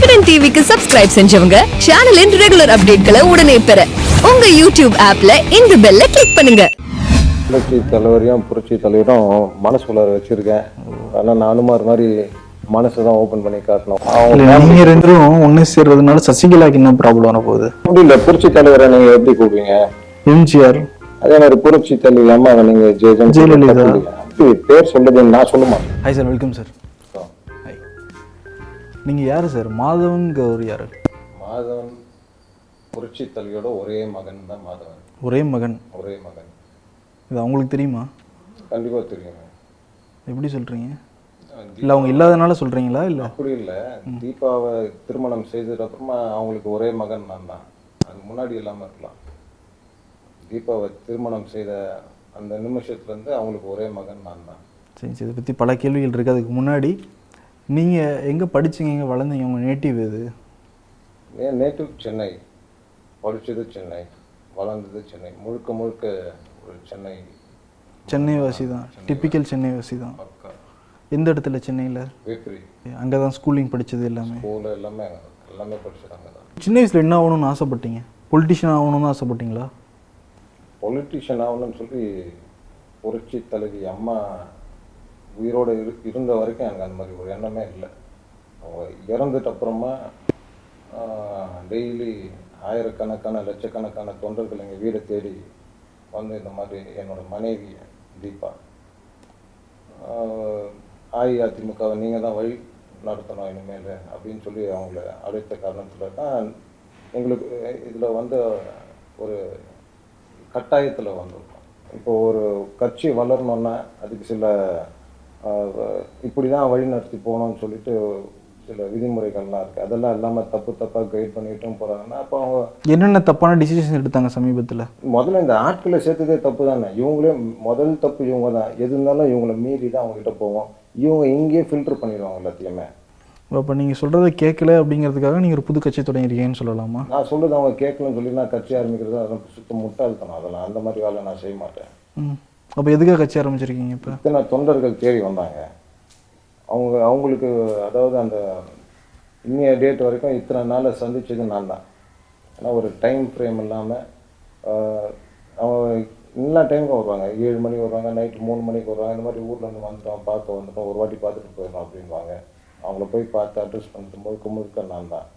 விகடன் டிவிக்கு சப்ஸ்கிரைப் செஞ்சவங்க சேனலின் ரெகுலர் அப்டேட்களை உடனே பெற உங்க யூடியூப் ஆப்ல இந்த பெல்ல கிளிக் பண்ணுங்க. புரட்சி தலைவரையும் புரட்சி தலைவரும் மனசுக்குள்ளார வச்சிருக்கேன். ஆனால் நானும் அது மாதிரி மனசு தான் ஓப்பன் பண்ணி காட்டணும். அவங்க இல்ல, நீங்க ரெண்டு பேரும் ஒண்ணு சேர்றதுனால சசிகலாக்கு என்ன ப்ராப்ளம் வர போகுது? அப்படி இல்லை புரட்சி தலைவரை நீங்க எப்படி கூப்பிடுவீங்க? எம்ஜிஆர். அதே மாதிரி புரட்சி தலைவர் அம்மா நீங்க ஜெயஜன் ஜெயலலிதா. பேர் சொல்லுது நான் சொல்ல மாட்டேன். ஹாய் சார் வெல்கம் சார் நீங்க யாரு சார்? மாதவன்ங்க ஒரு யாரு? மாதவன் புரட்சி தலைவியோட ஒரே மகன் தான் மாதவன். ஒரே மகன். ஒரே மகன். இது அவங்களுக்கு தெரியுமா? கண்டிப்பா தெரியுங்க எப்படி சொல்றீங்க? இல்ல அவங்க இல்லாதனால சொல்றீங்களா இல்ல? அப்படி இல்லை. தீபாவை திருமணம் செய்ததுக்கு அப்புறமா அவங்களுக்கு ஒரே மகன் நான் தான். அதுக்கு முன்னாடி இல்லாமல் இருக்கலாம். தீபாவை திருமணம் செய்த அந்த நிமிஷத்துல இருந்து அவங்களுக்கு ஒரே மகன் நான் தான். சரி சரி. இதை பத்தி பல கேள்விகள் இருக்கு. அதுக்கு முன்னாடி நீங்க எங்க படிச்சீங்க? எங்க வளர்ந்தீங்க? உங்க நேட்டிவ் எது? என் நேட்டிவ் சென்னை. படிச்சது சென்னை. வளர்ந்தது சென்னை. முழுக்க முழுக்க ஒரு சென்னை. சென்னை வாசி தான். டிப்பிக்கல் சென்னை வாசி தான். எந்த இடத்துல? சென்னையில்? வேப்பிரி அங்கே தான் ஸ்கூலிங் படிச்சது எல்லாமே. ஸ்கூல் எல்லாமே எல்லாமே படிச்சதாங்க தான். சின்ன வயசுல என்ன ஆகணும்னு ஆசைப்பட்டீங்க? பொலிட்டிஷியன் ஆகணும்னு ஆசைப்பட்டீங்களா? பொலிட்டீஷியன் ஆகணும்னு சொல்லி புரட்சி தலைவி அம்மா உயிரோடு இரு இருந்த வரைக்கும் எனக்கு அந்த மாதிரி ஒரு எண்ணமே இல்லை. அவங்க இறந்துட்ட அப்புறமா டெய்லி ஆயிரக்கணக்கான லட்சக்கணக்கான தொண்டர்கள் எங்கள் வீடை தேடி வந்து இந்த மாதிரி என்னோட மனைவி தீபா அஇஅதிமுகவை நீங்கள் தான் வழி நடத்தணும் இனிமேல் அப்படின்னு சொல்லி அவங்கள அழைத்த காரணத்தில் தான் எங்களுக்கு இதில் வந்து ஒரு கட்டாயத்தில் வந்திருக்கோம். இப்போ ஒரு கட்சி வளரணுன்னா அதுக்கு சில இப்படி தான் வழி நடத்தி போகணும்னு சொல்லிட்டு சில விதிமுறைகள்லாம் இருக்குது அதெல்லாம் இல்லாமல் தப்பு தப்பாக கைட் பண்ணிட்டும் போகிறாங்கன்னா அப்போ அவங்க என்னென்ன தப்பான டிசிஷன் எடுத்தாங்க சமீபத்தில்? முதல்ல இந்த ஆட்களை சேர்த்ததே தப்பு தானே இவங்களே முதல் தப்பு இவங்க தான் எது இருந்தாலும் இவங்கள மீறி தான் அவங்ககிட்ட போவோம். இவங்க இங்கேயே ஃபில்டர் பண்ணிடுவாங்க எல்லாத்தையுமே. அப்போ நீங்கள் சொல்கிறத கேட்கல அப்படிங்கிறதுக்காக நீங்கள் ஒரு புது கட்சி தொடங்கியிருக்கீங்கன்னு சொல்லலாமா? நான் சொல்றது அவங்க கேட்கலன்னு சொல்லி நான் கட்சி ஆரம்பிக்கிறது அதெல்லாம் சுத்த முட்டாள்தனம். அதெல்லாம் அந்த மாதிரி வேலை நான் செய்ய மாட்டேன். அப்போ எதுக்காக கட்சி ஆரம்பிச்சிருக்கீங்க இப்போ? இத்தனை தொண்டர்கள் தேடி வந்தாங்க. அவங்க அவங்களுக்கு அதாவது அந்த இன்னைய டேட் வரைக்கும் இத்தனை நாளை சந்திச்சது நான் தான். ஏன்னா ஒரு டைம் ஃப்ரேம் இல்லாமல் அவங்க எல்லா டைமுக்கும் வருவாங்க. ஏழு மணிக்கு வருவாங்க நைட்டு மூணு மணிக்கு வருவாங்க. இந்த மாதிரி ஊரில் இருந்து வந்துட்டோம் பார்க்க வந்துட்டோம் ஒரு வாட்டி பார்த்துட்டு போயிடணும் அப்படின்வாங்க அவங்கள போய் பார்த்து அட்ரஸ் பண்ணிட்டு முழுக்க முழுக்க நான் தான்.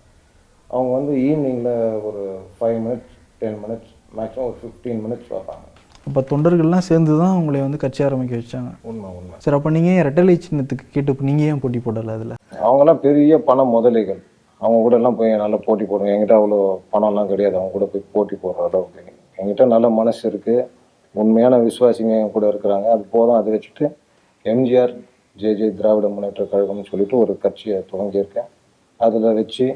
அவங்க வந்து ஈவினிங்கில் ஒரு five minutes ten minutes maximum ஒரு ஃபிஃப்டீன் மினிட்ஸ் பார்ப்பாங்க அப்போ தொண்டர்கள்லாம் சேர்ந்து தான் உங்களை வந்து கட்சி ஆரம்பிக்க வச்சாங்க. உண்மை உண்மை. சரி அப்போ நீங்கள் ஏன் ரெட்டலை சின்னத்துக்கு கேட்டு நீங்கள் ஏன் போட்டி போடலை அதில்? அவங்கெல்லாம் பெரிய பண முதலைகள். அவங்க கூட எல்லாம் போய் நல்லா போட்டி போடுவோம் என்கிட்ட அவ்வளோ பணம்லாம் கிடையாது. அவங்க கூட போய் போட்டி போடுற அளவுக்கு. என்கிட்ட நல்ல மனசு இருக்கு. உண்மையான விசுவாசிங்க என் கூட இருக்கிறாங்க. அது போதும். அதை வச்சுட்டு MGR J J Dravida Munnetra கழகம்னு சொல்லிட்டு ஒரு கட்சியை துவங்கியிருக்கேன். அதில் வச்சு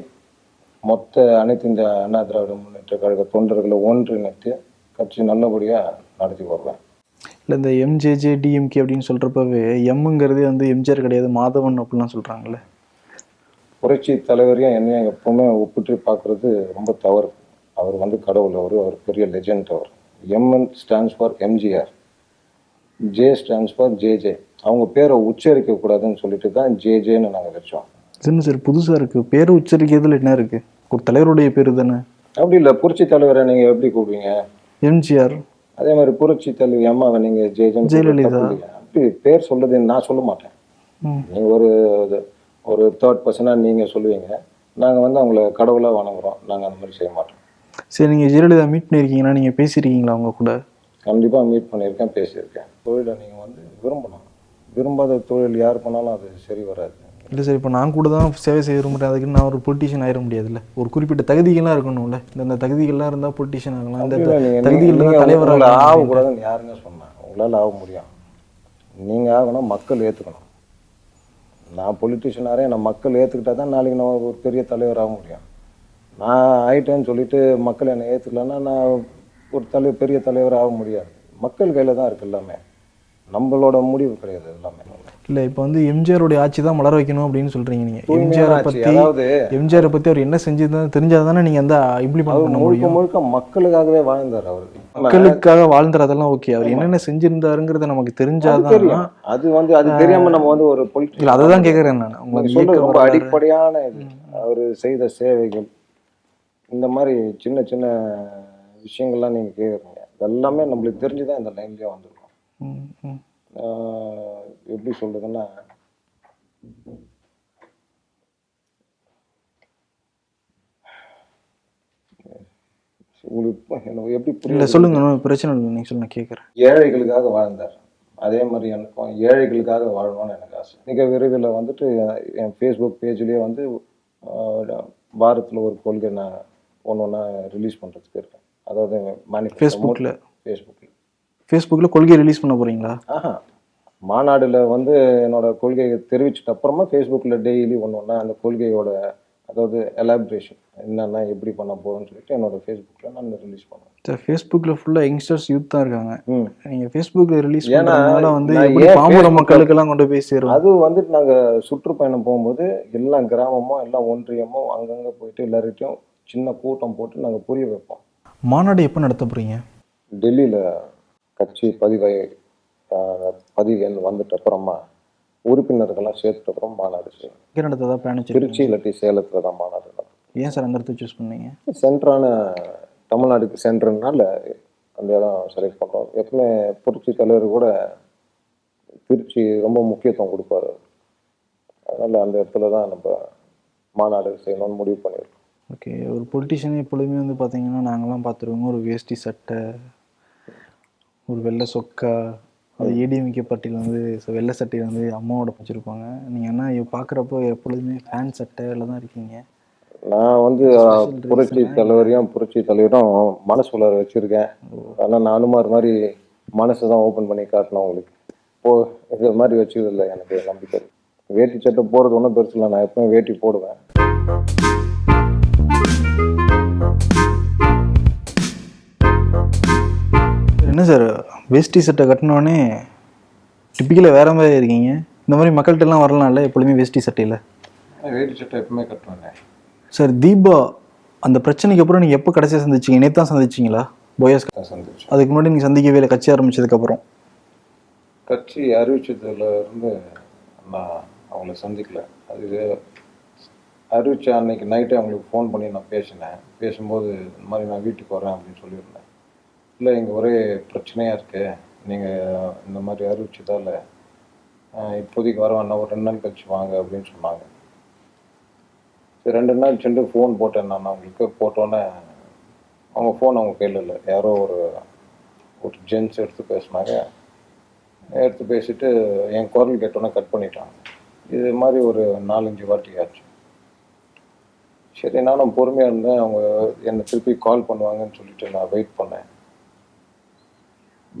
மொத்த அனைத்து இந்த அண்ணா திராவிட முன்னேற்ற கழக தொண்டர்களை ஒன்றிணைத்து கட்சி நல்லபடியாக நடத்தி வருவேன் இல்லை இந்த எம்ஜேஜே டிஎம்கே அப்படின்னு சொல்கிறப்பவே எம்முங்கிறதே வந்து எம்ஜிஆர் கிடையாது மாதவன் அப்படிலாம் சொல்கிறாங்களே புரட்சி தலைவரையும் என்னையும் எப்பவுமே ஒப்பிட்டு பார்க்கறது ரொம்ப தவறு. அவர் வந்து கடவுள் அவர் அவர் பெரிய legend our. MN stands for MGR J stands for JJ அவங்க பேரை உச்சரிக்க கூடாதுன்னு சொல்லிட்டு தான் ஜேஜேன்னு நாங்கள் வச்சோம். இதுன்னு சரி புதுசாக இருக்குது பேர் உச்சரிக்கிறதுல என்ன இருக்குது ஒரு தலைவருடைய பேர் தானே? அப்படி இல்லை புரட்சி தலைவரை நீங்கள் எப்படி கூப்பிடுவீங்க? எம்ஜிஆர் அதே மாதிரி புரட்சி தலைவி அம்மாவை நீங்கள் ஜேஜேன்னு ஜெயலலிதா. அப்படி பேர் சொல்றது நான் சொல்ல மாட்டேன். ம். நீங்கள் ஒரு ஒரு தேர்ட் பர்சனாக நீங்கள் சொல்லுவீங்க. நாங்கள் வந்து அவங்கள கடவுளாக வணங்குறோம். நாங்கள் அந்த மாதிரி செய்ய மாட்டோம். சரி நீங்கள் ஜெயலலிதா மீட் பண்ணியிருக்கீங்கன்னா நீங்கள் பேசியிருக்கீங்களா அவங்க கூட? கண்டிப்பாக மீட் பண்ணியிருக்கேன் பேசியிருக்கேன். தொழிலை நீங்கள் வந்து விரும்பணும். விரும்பாத தொழில் யார் பண்ணாலும் அது சரி வராது. இல்லை சார் இப்போ நான் கூட தான் சேவை செய்ய விரும்புகிறேன் அதுக்கு நான் ஒரு பொலிட்டிஷியன் ஆயிட முடியாதுல்ல. ஒரு குறிப்பிட்ட தகுதிகள்லாம் இருக்கணும்ல. இந்த இந்த தகுதிகள்லாம் இருந்தால் பொலிட்டிஷியன் ஆகலாம். இந்த தகுதிகள் தலைவர் ஆகக்கூடாதுன்னு யாருங்க சொன்னேன் உங்களால் ஆக முடியும். நீங்கள் ஆகணும் மக்கள் ஏற்றுக்கணும் நான் பொலிட்டிஷியனாரே நான் மக்கள் ஏற்றுக்கிட்டா தான் நாளைக்கு நான் ஒரு பெரிய தலைவர் ஆக முடியும். நான் ஆயிட்டேன்னு சொல்லிட்டு மக்கள் என்னை ஏற்றுக்கலன்னா நான் ஒரு தலை பெரிய தலைவர் ஆக முடியாது. மக்கள் கையில் தான் இருக்கு எல்லாமே. நம்மளோட முடிவு கிடையாது எல்லாமே. இல்லை இப்போ வந்து எம்ஜிஆருடைய ஆட்சி தான் மலர வைக்கணும் அப்படின்னு சொல்கிறீங்க நீங்கள் தூய்மையான எம்ஜிஆரை. பற்றி அதாவது எம்ஜிஆரை பற்றி அவர் என்ன செஞ்சதுன்னு தெரிஞ்சால் தானே நீங்கள் அந்த இம்ப்ளிமெண்ட் பண்ண முடியும். முழுக்க மக்களுக்காகவே வாழ்ந்தார் அவர். மக்களுக்காக வாழ்ந்துறதெல்லாம் ஓகே அவர் என்னென்ன செஞ்சிருந்தாருங்கிறத நமக்கு தெரிஞ்சாதான் அது வந்து அது தெரியாம நம்ம வந்து ஒரு பொலிட்டிக்கல் அதை தான் கேட்குறேன் நான். நீங்க உங்களுக்கு ரொம்ப அடிப்படையான இது. அவர் செய்த சேவைகள் இந்த மாதிரி சின்ன சின்ன விஷயங்கள்லாம் நீங்கள் கேட்குறீங்க இதெல்லாமே நம்மளுக்கு தெரிஞ்சு தான் இந்த லைன்லேயே வந்திருக்கோம் ம் ம் ஆஹ் எப்படி சொல்றதுன்னா உங்களுக்கு எனக்கு எப்படி புரியல சொல்லுங்க பிரச்சனை இல்லை நீங்கள் சொல்லுங்க கேட்குறேன் ஏழைகளுக்காக வாழ்ந்தார். அதே மாதிரி எனக்கும் ஏழைகளுக்காக வாழணும்னு எனக்கு ஆசை. மிக விரைவில் வந்துட்டு என் ஃபேஸ்புக் பேஜ்லேயே வந்து வாரத்தில் ஒரு கொள்கை நான் ஒன்று ஒன்றா ரிலீஸ் பண்ணுறதுக்கு இருக்கேன். அதாவது Facebookல? ஃபேஸ்புக்கில் ஃபேஸ்புக்கில் கொள்கையை ரிலீஸ் பண்ண போகிறீங்களா மாநாடுல வந்து என்னோட கொள்கையை தெரிவிச்சிட்ட அப்புறமா ஃபேஸ்புக்கில் டெய்லி ஒன்று ஒன்றா அந்த கொள்கையோட அதாவது எலாபரேஷன் என்னென்ன எப்படி பண்ண போகிறோம்னு சொல்லிட்டு என்னோட ஃபேஸ்புக்கில் நான் ரிலீஸ் பண்ணுவேன். சார் ஃபேஸ்புக்கில் ஃபுல்லாக யங்ஸ்டர்ஸ் யூத் தான் இருக்காங்க. நீங்கள் ஃபேஸ்புக்கில் ரிலீஸ் ஏன்னா, பண்ணனால வந்து பாமர மக்களுக்கெல்லாம் கொண்டு போய் சேரும்? அது வந்துட்டு நாங்கள் சுற்றுப்பயணம் போகும்போது எல்லா கிராமமும் எல்லா ஒன்றியமும் அங்கங்கே போயிட்டு எல்லார்கிட்டையும் சின்ன கூட்டம் போட்டு நாங்கள் புரிய வைப்போம். மாநாடு எப்போ நடத்த போகிறீங்க டெல்லியில் கட்சி பதிவை பதிவு எண் வந்துட்ட அப்புறமா உறுப்பினர்கள்லாம் சேர்த்துட்ட அப்புறம் மாநாடு செய்யும் எங்கே நடத்ததா பிளான் திருச்சி இல்லாட்டி சேலத்தில் தான் மாநாடு நடக்கும். ஏன் சார் அந்த இடத்த சூஸ் பண்ணீங்க? சென்ட்ரான தமிழ்நாடுக்கு சென்ட்ருனால அந்த இடம் செலக்ட் பண்ணுறோம் எப்பவுமே புரட்சி தலைவர் கூட திருச்சி ரொம்ப முக்கியத்துவம் கொடுப்பாரு. அதனால் அந்த இடத்துல தான் நம்ம மாநாடு செய்யணும்னு முடிவு பண்ணியிருக்கோம். ஓகே ஒரு பொலிட்டிஷியன் எப்பொழுதுமே வந்து பார்த்தீங்கன்னா நாங்களாம் பார்த்துருவோங்க ஒரு வேஷ்டி சட்டை ஒரு வெள்ளை சொக்கா அது ஏடிஎம்கே பார்ட்டியில் வந்து வெள்ளை சட்டையில் வந்து அம்மாவோட வச்சுருப்பாங்க. நீங்கள் என்ன பார்க்குறப்போ எப்பொழுதுமே ஃபேன் சட்டையில் தான் இருக்கீங்க? நான் வந்து புரட்சி தலைவரையும் புரட்சி தலைவரும் மனசுக்குள்ளார வச்சுருக்கேன். ஆனால் நான் அனுமார் மாதிரி மனசு தான் ஓப்பன் பண்ணி காட்டணும் உங்களுக்கு. போ இது மாதிரி வச்சது இல்லை எனக்கு நம்பிக்கை வேட்டி சட்டை போடுறது ஒன்றும் பெருசு இல்லை நான் எப்பவும் வேட்டி போடுவேன். என்ன சார் வேஷ்டி சட்டை கட்டினோடனே டிப்பிக்கலாக வேற மாதிரி இருக்கீங்க. இந்த மாதிரி மக்கள்கிட்டலாம் வரலாம்ல எப்பொழுதுமே வேஷ்டி சட்டையில்? வேட்டி சட்டை எப்பவுமே கட்டுவேன் சார் தீபா அந்த பிரச்சனைக்கு அப்புறம் நீங்கள் எப்போ கடைசியாக சந்திச்சீங்க? நேற்று தான் சந்திச்சிங்களா? போயஸ் சந்திச்சு அதுக்கு முன்னாடி நீங்கள் சந்திக்கவே இல்லை கட்சி ஆரம்பிச்சதுக்கப்புறம் கட்சி அறிவிச்சதுல இருந்து நான் அவங்கள சந்திக்கல. அது அறிவிச்ச அன்னைக்கு நைட்டே அவங்களுக்கு ஃபோன் பண்ணி நான் பேசினேன். பேசும்போது இந்த மாதிரி நான் வீட்டுக்கு வரேன் அப்படின்னு சொல்லியிருந்தேன். இல்லை இங்கே ஒரே பிரச்சனையாக இருக்குது நீங்கள் இந்த மாதிரி அறிவிச்சதால் இப்போதைக்கு வர வேணா ஒரு ரெண்டு நாள் கழிச்சு வாங்க அப்படின்னு சொன்னாங்க. சரி ரெண்டு நாள் சென்று ஃபோன் போட்டேன் நான். அவங்களுக்கு போட்டோன்னே அவங்க ஃபோன் அவங்க கையில் இல்லை. யாரோ ஒரு ஒரு ஜென்ஸ் எடுத்து பேசினாங்க. எடுத்து பேசிட்டு என் குரல் கேட்டோன்னே கட் பண்ணிட்டாங்க. இது மாதிரி ஒரு நாலஞ்சு வாட்டி ஆச்சு. சரி நானும் பொறுமையாக இருந்தேன். அவங்க என்னை திருப்பி கால் பண்ணுவாங்கன்னு சொல்லிட்டு நான் வெயிட் பண்ணேன்.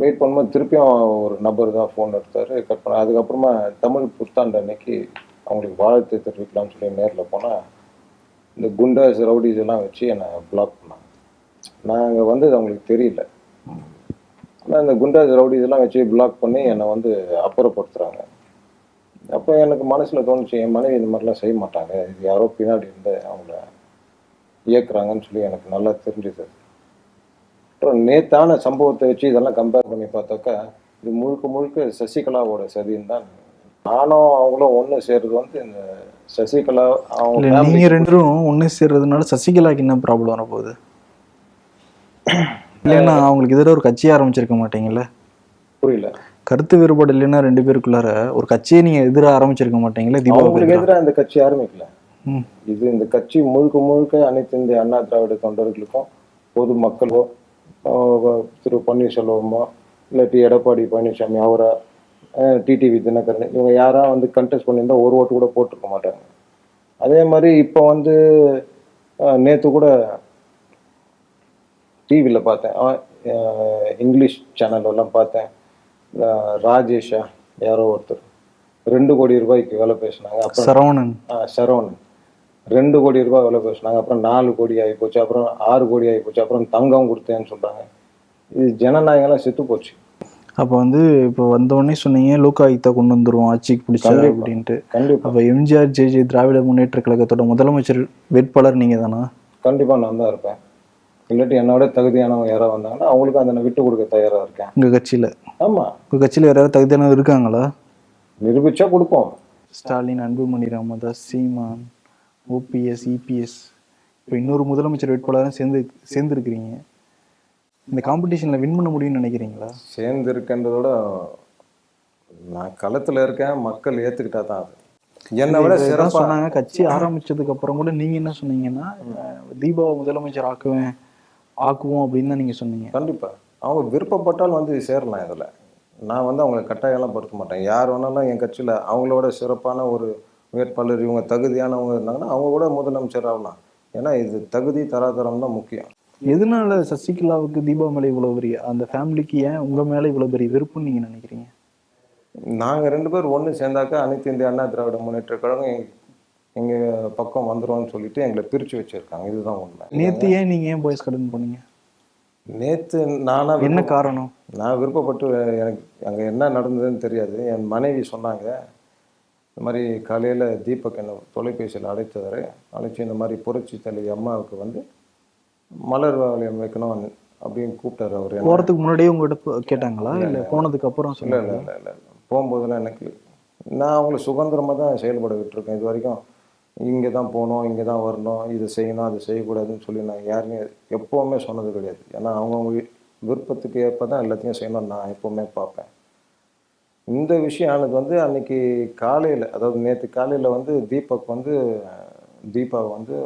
வெயிட் பண்ணும்போது திருப்பியும் ஒரு நபர் தான் ஃபோன் எடுத்தார். கட் பண்ண அதுக்கப்புறமா தமிழ் புத்தாண்டு அன்னைக்கு அவங்களுக்கு வாழ்த்து தெரிவிக்கலாம்னு சொல்லி நேரில் போனால் இந்த குண்டாஸ் ரவுடிஸ் எல்லாம் வச்சு என்னை பிளாக் பண்ணாங்க. நாங்கள் வந்தது அவங்களுக்கு தெரியல. ஆனால் இந்த குண்டாஸ் ரவுடிஸ் எல்லாம் வச்சு பிளாக் பண்ணி என்னை வந்து அப்புறப்படுத்துகிறாங்க அப்போ எனக்கு மனசில் தோணுச்சு என் மனைவி இந்த மாதிரிலாம் செய்ய மாட்டாங்க. இது யாரோ பின்னாடி இருந்து அவங்கள இயக்குறாங்கன்னு சொல்லி எனக்கு நல்லா தெரிஞ்சுது. அப்புறம் நேத்தான சம்பவத்தை வச்சு இதெல்லாம் கம்பேர் பண்ணி பார்த்தாக்கா இது முழுக்க முழுக்க சசிகலாவோட சதின்னு தான் நானும் அவங்களும் ஒன்று சேர்றது வந்து இந்த சசிகலா அவங்க நீங்கள் ரெண்டும் ஒன்று சேர்றதுனால சசிகலாக்கு என்ன ப்ராப்ளம் வரப்போகுது? இல்லைன்னா அவங்களுக்கு எதிராக ஒரு கட்சியை ஆரம்பிச்சிருக்க மாட்டீங்கல்ல? புரியல. கருத்து வேறுபாடு இல்லைன்னா ரெண்டு பேருக்குள்ளார ஒரு கட்சியை நீங்கள் எதிராக ஆரம்பிச்சிருக்க மாட்டீங்களா? தீபாவளி அவங்களுக்கு எதிராக இந்த கட்சி ஆரம்பிக்கல. இது இந்த கட்சி முழுக்க முழுக்க அனைத்து இந்திய அண்ணா திராவிட தொண்டர்களுக்கும் பொது மக்களோ திரு பன்னீர்செல்வமோ இல்லாட்டி எடப்பாடி பழனிசாமி அவரா டிடிவி தினகரன் இவங்க யாரா வந்து கண்டெஸ்ட் பண்ணியிருந்தா ஒரு ஓட்டு கூட போட்டிருக்க மாட்டாங்க. அதே மாதிரி இப்போ வந்து நேற்று கூட டிவியில் பார்த்தேன். இங்கிலீஷ் சேனல் எல்லாம் பார்த்தேன் ராஜேஷா யாரோ ஒருத்தர். ரெண்டு கோடி ரூபாய்க்கு வேலை பேசினாங்க. சரவணன். சரவணன். ரெண்டு கோடி ரூபாய் விலை பேசினாங்க. அப்புறம் நாலு கோடி ஆகி போச்சு. அப்புறம் ஆறு கோடி ஆகி போச்சு. அப்புறம் தங்கம் கொடுத்தேன்னு சொல்றாங்க. இது ஜனநாயகம்லாம் செத்து போச்சு. அப்போ வந்து இப்போ வந்தோடனே சொன்னீங்க லோகாயுக்தா கொண்டு வந்துருவோம் ஆட்சிக்கு பிடிச்சா கண்டிப்பா. அப்படின்ட்டு. கண்டிப்பா. அப்போ MGR J J Dravida Munnetra கழகத்தோட முதலமைச்சர் வேட்பாளர் நீங்கள் தானா கண்டிப்பா நான் தான் இருப்பேன். இல்லாட்டி என்னோட தகுதியானவங்க யாராவது வந்தாங்கன்னா அவங்களுக்கு அதை விட்டு கொடுக்க தயாரா இருக்கேன். உங்கள் கட்சியில்? ஆமா. உங்கள் கட்சியில் யாராவது தகுதியானவர் இருக்காங்களா? நிரூபிச்சா கொடுப்போம். ஸ்டாலின் அன்புமணி ராமதாஸ் சீமான். ஓபிஎஸ் இபிஎஸ் இப்போ இன்னொரு முதலமைச்சர் வேட்பாளரும் சேர்ந்து சேர்ந்துருக்கிறீங்க. இந்த காம்படிஷனில் வின் பண்ண முடியும்னு நினைக்கிறீங்களா? சேர்ந்து இருக்கன்றதோட நான் களத்தில் இருக்கேன் மக்கள் ஏற்றுக்கிட்டா தான் அது. என்னை விட சிறப்பாக சொன்னாங்க. கட்சி ஆரம்பிச்சதுக்கு அப்புறம் கூட நீங்க என்ன சொன்னீங்கன்னா தீபாவை முதலமைச்சர் ஆக்குவேன் ஆக்குவோம் அப்படின்னு தான் நீங்க சொன்னீங்க. கண்டிப்பாக அவங்க விருப்பப்பட்டால் வந்து சேரலாம் இதில். நான் வந்து அவங்கள கட்டாயம்லாம் படுத்த மாட்டேன். யார் வேணாலும் என் கட்சியில் அவங்களோட சிறப்பான ஒரு வேட்பாளர் இவங்க தகுதியானவங்க இருந்தாங்கன்னா அவங்க கூட முதலமைச்சர் ஆகலாம். ஏன்னா இது தகுதி தராதரம் தான் முக்கியம். எதனால சசிகலாவுக்கு தீபா மேல இவ்வளவு பெரிய அந்த ஃபேமிலிக்கு ஏன் உங்க மேல இவ்வளவு பெரிய வெறுப்புன்னு நீங்க நினைக்கிறீங்க? நாங்கள் ரெண்டு பேர் ஒன்று சேர்ந்தாக்கா அனைத்து இந்திய அண்ணா திராவிட முன்னேற்ற கழகம் எங் எங்கள் பக்கம் வந்துரும்னு சொல்லிட்டு எங்களை பிரித்து வச்சுருக்காங்க. இதுதான் உண்மை. நேத்து ஏன் நீங்க ஏன் பாய்ஸ் கடன் போனீங்க? நேற்று நானா என்ன காரணம்? நான் விருப்பப்பட்டு எனக்கு அங்கே என்ன நடந்ததுன்னு தெரியாது. என் மனைவி சொன்னாங்க இந்த மாதிரி காலையில் தீபக் என்ன தொலைபேசியில் அழைத்தவர் அழைச்சி இந்த மாதிரி புரட்சி தலைவி அம்மாவுக்கு வந்து மலர் வாழியம் வைக்கணும் அப்படின்னு கூப்பிட்டாரு அவர். என்ன? போறதுக்கு முன்னாடியே உங்ககிட்ட போ- கேட்டாங்களா? இல்ல போனதுக்கு அப்புறம் இல்லை இல்லை இல்லை இல்லை. போகும்போதெல்லாம் எனக்கு நான் அவங்கள சுதந்திரமாக தான் செயல்பட விட்டுருக்கேன் இது வரைக்கும். இங்கே தான் போகணும் இங்கே தான் வரணும் இது செய்யணும் அது செய்யக்கூடாதுன்னு சொல்லி நான் யாருமே எப்போவுமே சொன்னது கிடையாது. ஏன்னா அவங்கவுங்க விருப்பத்துக்கு ஏற்ப தான் எல்லாத்தையும் செய்யணும்னு நான் எப்போவுமே பார்ப்பேன். இந்த விஷயம் ஆனது வந்து அன்னைக்கு காலையில் அதாவது நேற்று காலையில் வந்து தீபக் வந்து தீபாவை வந்து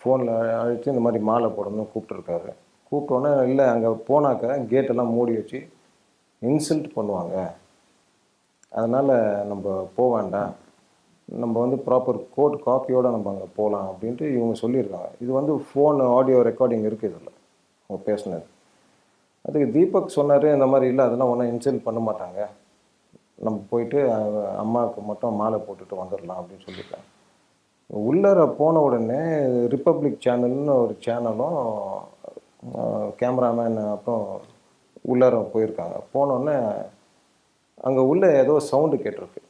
ஃபோனில் அழைச்சி இந்த மாதிரி மாலை போடணும்னு கூப்பிட்டுருக்காரு. கூப்பிட்டோன்னே இல்லை அங்கே போனாக்க கேட்டெல்லாம் மூடி வச்சு இன்சல்ட் பண்ணுவாங்க. அதனால் நம்ம போக வேண்டாம். நம்ம வந்து ப்ராப்பர் கோட் காப்பியோடு நம்ம அங்கே போகலாம் அப்படின்ட்டு இவங்க சொல்லியிருக்காங்க. இது வந்து ஃபோன் ஆடியோ ரெக்கார்டிங் இருக்குது இதில். அவங்க பேசினது. அதுக்கு தீபக் சொன்னார் இந்த மாதிரி இல்லை அதெல்லாம் ஒன்றும் இன்சல்ட் பண்ண மாட்டாங்க. நம்ம போயிட்டு அம்மாவுக்கு மட்டும் மாலை போட்டுட்டு வந்துடலாம் அப்படின்னு சொல்லியிருக்காங்க உள்ளார போன உடனே ரிப்பப்ளிக் சேனல்னு ஒரு சேனலும் கேமராமேன் அப்புறம் உள்ளார போயிருக்காங்க. போனோடனே அங்கே உள்ள ஏதோ சவுண்டு கேட்டிருக்கு.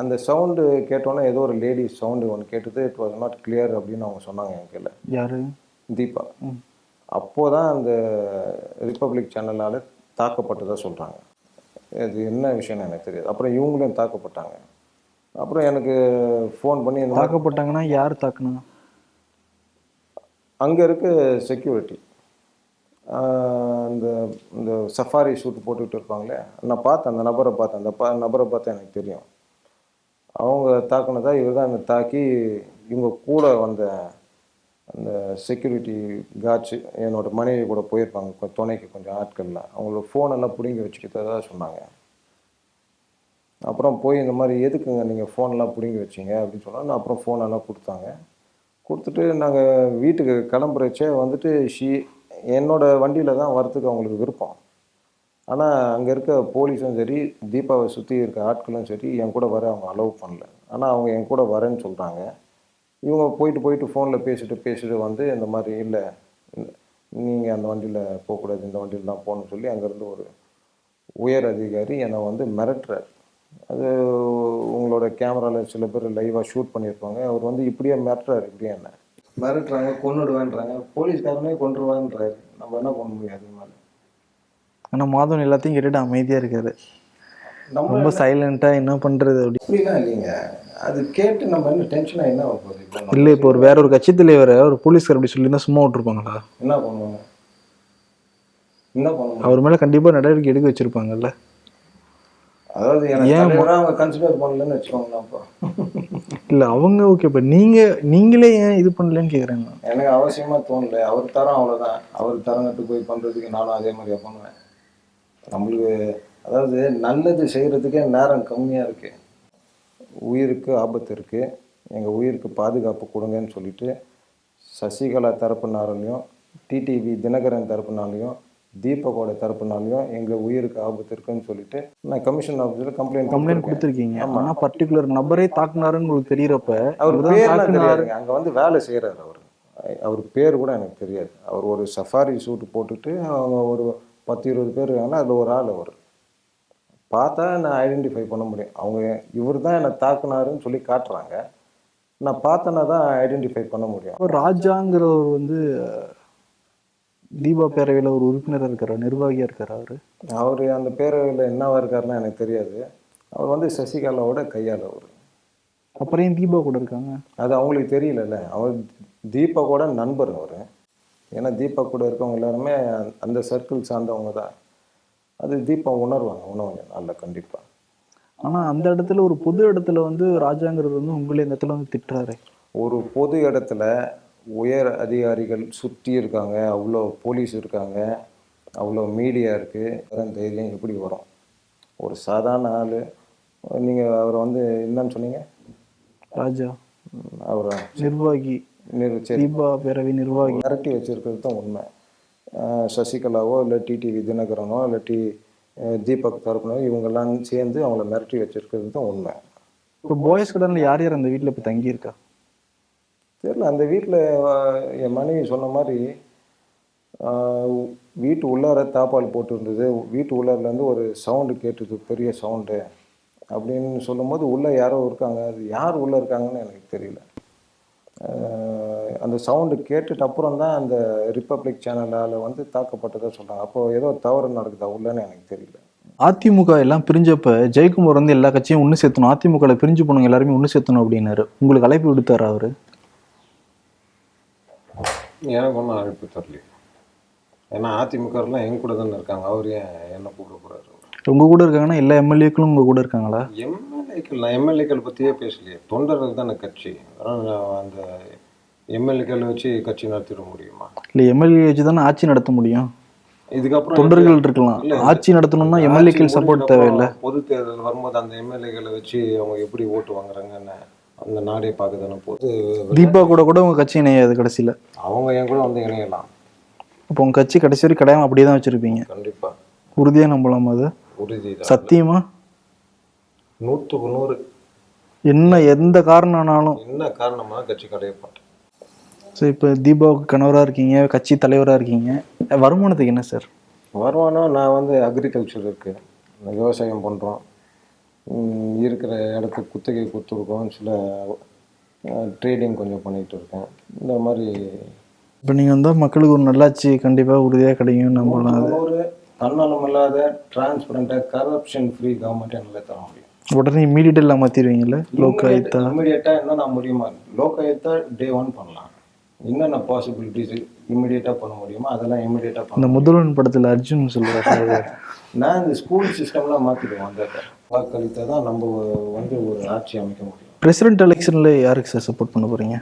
அந்த சவுண்டு கேட்டோன்னே ஏதோ ஒரு லேடி சவுண்டு ஒன்று கேட்டது இட் வாஸ் நாட் clear அப்படின்னு அவங்க சொன்னாங்க என் கையில். யாரு? தீபா அப்போதான் அந்த ரிப்பப்ளிக் சேனலால் தாக்கப்பட்டதாக சொல்கிறாங்க இது என்ன விஷயம்னு எனக்கு தெரியாது. அப்புறம் இவங்களும் தாக்கப்பட்டாங்க. அப்புறம் எனக்கு ஃபோன் பண்ணி தாக்கப்பட்டாங்கன்னா யார் தாக்குனா அங்கே இருக்க செக்யூரிட்டி இந்த இந்த சஃபாரி ஷூட் போட்டுக்கிட்டு இருப்பாங்களே நான் பார்த்தேன் அந்த நபரை பார்த்தேன். அந்த பா நபரை பார்த்தா எனக்கு தெரியும். அவங்க தாக்குனதா இவர் தான் தாக்கி இவங்க கூட வந்த அந்த செக்யூரிட்டி காட்சி என்னோட மனைவி கூட போயிருப்பாங்க. துணைக்கு கொஞ்சம் ஆட்கள்லாம் அவங்களோட ஃபோனெல்லாம் பிடுங்கி வச்சுக்கிட்டதாக சொன்னாங்க. அப்புறம் போய் இந்த மாதிரி எதுக்குங்க நீங்கள் ஃபோன்லாம் பிடுங்கி வச்சீங்க? அப்படின்னு சொன்னால் நான் அப்புறம் ஃபோனெல்லாம் கொடுத்தாங்க. கொடுத்துட்டு நாங்கள் வீட்டுக்கு கிளம்புறச்சே வந்துட்டு ஷி என்னோட வண்டியில் தான் வரத்துக்கு அவங்களுக்கு விருப்பம். ஆனால் அங்கே இருக்க போலீஸும் சரி தீபாவை சுற்றி இருக்க ஆட்களும் சரி என் கூட வர அவங்க அலோவ் பண்ணல. ஆனால் அவங்க என் கூட வரேன்னு சொல்கிறாங்க இவங்க போயிட்டு போயிட்டு ஃபோனில் பேசிட்டு பேசிட்டு வந்து இந்த மாதிரி இல்லை நீங்கள் அந்த வண்டியில் போகக்கூடாது இந்த வண்டியில் தான் போகணும்னு சொல்லி அங்கேருந்து ஒரு உயர் அதிகாரி என்னை வந்து மிரட்டுறார். அது உங்களோட கேமராவில் சில பேர் லைவாக ஷூட் பண்ணியிருப்பாங்க. அவர் வந்து இப்படியே மிரட்டுறாரு இப்படியே என்ன. மிரட்டுறாங்க கொன்னுடுவேன்றாங்க. போலீஸ்காரனே கொண்டுருவான்றாரு நம்ம என்ன பண்ண முடியும் அது மேலே? ஆனா மாதவன் எல்லாத்தையும் கேட்டுட்டு அமைதியா இருக்காரு. நம்ம ரொம்ப சைலண்டா என்ன பண்றது அப்படி? அப்படிலாம் இல்லைங்க. அது கேட்டு நம்ம என்ன டென்ஷனாக என்ன போகுது? இல்ல இப்போ ஒரு வேற ஒரு கட்சி தலைவரை ஒரு போலீஸ்கார் அப்படி சொல்லியிருந்தா சும்மா விட்டுருப்பாங்களா? என்ன பண்ணுவாங்க? என்ன பண்ணுவாங்க? அவர் மேல கண்டிப்பா நடவடிக்கை எடுக்க வச்சிருப்பாங்கல்ல. அதாவது எனக்கு ஏன் அவங்க கன்சிடர் பண்ணலன்னு வச்சுக்கோங்களேன் அப்போ. இல்ல அவங்க ஓகே இப்ப நீங்க நீங்களே ஏன் இது பண்ணலன்னு கேக்குறேன் நான். எனக்கு அவசியமா தோணல. அவர் தரம் அவ்வளவுதான். அவர் தரங்கட்டு போய் பண்றதுக்கு நானும் அதே மாதிரியா பண்ணுவேன். நம்மளுக்கு அதாவது நல்லது செய்யறதுக்கே நேரம் கம்மியா இருக்கு. உயிருக்கு ஆபத்து இருக்கு. எங்க உயிருக்கு பாதுகாப்பு கொடுங்கன்னு சொல்லிட்டு சசிகலா தரப்புனாலையும் டிடிவி தினகரன் தரப்புனாலையும் தீபகோட தரப்புனாலையும் எங்க உயிருக்கு ஆபத்து இருக்குன்னு சொல்லிட்டு நான் கமிஷன் ஆஃபீஸில் கம்ப்ளைண்ட் கம்ப்ளைண்ட் கொடுத்துருக்கீங்க. ஆனா பர்டிகுலர் நபரே தாக்குனாருன்னு உங்களுக்கு தெரியறப்ப அவர். தெரியாதுங்க. அங்கே வந்து வேலை செய்கிறாரு அவர். அவர் பேர் கூட எனக்கு தெரியாது. அவர் ஒரு சஃபாரி சூட் போட்டுட்டு அவங்க ஒரு பத்து இருபது பேர் இருக்காங்கன்னா அதில் ஒரு ஆள் அவர். பார்த்தா நான் ஐடென்டிஃபை பண்ண முடியும். அவங்க இவர் தான் என்னை தாக்குனாருன்னு சொல்லி காட்டுறாங்க. நான் பார்த்தேன்னா தான் ஐடென்டிஃபை பண்ண முடியும். ராஜாங்கிறவர் வந்து தீபா பேரவையில ஒரு உறுப்பினரா இருக்காரா? நிர்வாகியா இருக்காரா அவரு? அவர் அந்த பேரவையில் என்னவா இருக்காருன்னா எனக்கு தெரியாது. அவர் வந்து சசிகலாவோட கையால் அவர் அப்புறம் ஏன் தீபா கூட இருக்காங்க? அது அவங்களுக்கு தெரியலல்ல. அவர் தீபா கூட நண்பர் அவர். ஏன்னா தீபா கூட இருக்கவங்க எல்லாருமே அந்த சர்க்கிள் சார்ந்தவங்க தான். அது தீபா உணர்வாங்க உணவுங்க. நல்ல கண்டிப்பாக ஆனா அந்த இடத்துல ஒரு பொது இடத்துல வந்து ராஜாங்கிறது வந்து உங்களே இந்த இடத்துல வந்து திட்டுறாரு. ஒரு பொது இடத்துல உயர் அதிகாரிகள் சுற்றி இருக்காங்க அவ்வளோ போலீஸ் இருக்காங்க அவ்வளோ மீடியா இருக்குது தைரியம் எப்படி வரும்? ஒரு சாதாரண ஆள் நீங்கள் அவரை வந்து என்னன்னு சொன்னீங்க? ராஜா. அவரை நிர்வாகி. தீபா பேரவை நிர்வாகி. மிரட்டி வச்சிருக்கிறது தான் உண்மை. சசிகலாவோ இல்லை டிடிவி தினகரனோ இல்லை டி தீபக் தரப்புனோ இவங்கெல்லாம் சேர்ந்து அவங்கள மிரட்டி வச்சிருக்கிறது தான் உண்மை. இப்போ பாய்ஸ் கடன்ல யார் யார் அந்த வீட்ல இப்போ தங்கியிருக்கா? தெரியல அந்த வீட்டில் என் மனைவி சொன்ன மாதிரி வீட்டு உள்ளார தாப்பால் போட்டு இருந்தது வீட்டு உள்ளாரிலேருந்து ஒரு சவுண்டு கேட்டுது பெரிய சவுண்டு அப்படின்னு சொல்லும்போது உள்ளே யாரோ இருக்காங்க. அது யார் உள்ளே இருக்காங்கன்னு எனக்கு தெரியல. அந்த சவுண்டு கேட்டுட்டு அப்புறம் தான் அந்த ரிப்பப்ளிக் சேனலால் வந்து தாக்கப்பட்டதாக சொல்கிறாங்க அப்போ ஏதோ தவறு நடக்குதா உள்ளன்னு எனக்கு தெரியல. அதிமுக எல்லாம் பிரிஞ்சப்ப ஜெயக்குமார் வந்து எல்லா கட்சியும் ஒன்று சேர்த்தணும். அதிமுகவில் பிரிஞ்சு போனவங்க எல்லாருமே ஒன்று சேர்த்தணும் அப்படின்னாரு. உங்களுக்கு அழைப்பு விடுத்தாரு அவரு? எனக்கு ஒன்றும் அழைப்பு தரல. ஏன்னா அதிமுகலாம் எங்க கூட தானே இருக்காங்க. அவர் ஏன் என்ன கூப்பிடக்கூடாது உங்க கூட இருக்காங்கன்னா எல்லா எம்எல்ஏக்களும் உங்க கூட இருக்காங்களா? எம்எல்ஏக்கள் நான் எம்எல்ஏக்கள் பற்றியே பேசலையே. தொண்டர்கள் தானே கட்சி. அந்த எம்எல்ஏக்களை வச்சு கட்சி நடத்திட முடியுமா? இல்லை எம்எல்ஏ வச்சு தானே ஆட்சி நடத்த முடியும். இதுக்கப்புறம் தொண்டர்கள் இருக்கலாம். ஆட்சி நடத்தணும்னா எம்எல்ஏக்கள் சப்போர்ட் தேவையில்லை. பொது தேர்தல் வரும்போது அந்த எம்எல்ஏக்களை வச்சு அவங்க எப்படி ஓட்டு வாங்குறாங்கன்னு அந்த நாடே பார்க்க தானே போகுது. தீபா கூட கூட உங்க கட்சி இணையாது கடைசியில. அவங்க என் கூட வந்து இணையலாம். அப்போ உங்க கட்சி கடைசி வரை கிடையாம அப்படியே தான் வச்சிருப்பீங்க. கண்டிப்பாக உறுதியா நம்பலாம் அது? உறுதி சத்தியமா? நூற்றுக்கு நூறு. என்ன எந்த காரணம்னாலும் என்ன காரணமாக கட்சி கடைய சரி இப்போ தீபாவுக்கு கணவராக இருக்கீங்க கட்சி தலைவராக இருக்கீங்க. வருமானத்துக்கு என்ன சார்? வருமானம் நான் வந்து அக்ரிகல்ச்சர் இருக்குது விவசாயம் பண்ணுறோம் இருக்கிற இடத்துக்கு குத்தகை கொடுத்துருக்கோம் சில ட்ரேடிங் கொஞ்சம் பண்ணிகிட்டு இருக்கேன். இந்த மாதிரி இப்போ நீங்கள் வந்தால் மக்களுக்கு ஒரு நல்லாட்சி கண்டிப்பாக உறுதியாக கிடைக்கும் நம்பலாம். அது ஒரு தன்னலம் இல்லாத டிரான்ஸ்பரண்ட்டாக கரப்ஷன் ஃப்ரீ கவர்மெண்ட் என்னால் தர முடியும். உடனே இம்மீடியட் எல்லாம் மாற்றிடுவீங்கல்ல லோக்காயுத்தா இம்மிடியேட்டாக என்னென்ன முடியுமா? லோக்காயுத்தா டே ஒன் பண்ணலாம். என்னென்ன பாசிபிலிட்டிஸ் இம்மிடியேட்டாக பண்ண முடியுமோ அதெல்லாம் இம்மிடியேட்டாக இந்த பண்ணலாம் முதல்வன் படத்தில் அர்ஜுன் சொல்லுவார் நான் இந்த ஸ்கூல் சிஸ்டம்லாம் மாற்றிடுவோம் அந்த வாக்களித்தா தான் நம்ம வந்து ஒரு ஆட்சி அமைக்க முடியும். பிரசிடென்ட் எலெக்ஷனில் யாருக்கு சார் சப்போர்ட் பண்ண போகிறீங்க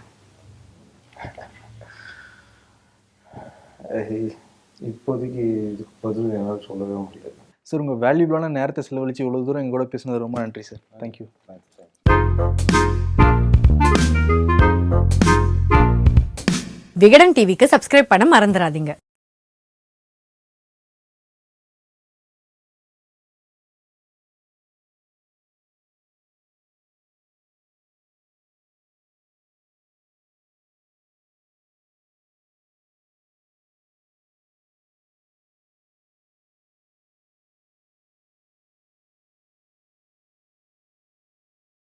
இப்போதைக்கு இதுக்கு பதில் என்னால் சொல்லவே முடியாது சார் உங்கள் வேல்யூபிளான நேரத்தை செலவழித்து இவ்வளோ தூரம் எங்க கூட பேசுனது ரொம்ப நன்றி சார் தேங்க்யூ விகடன் டிவிக்கு சப்ஸ்கிரைப் பண்ண மறந்துடாதீங்க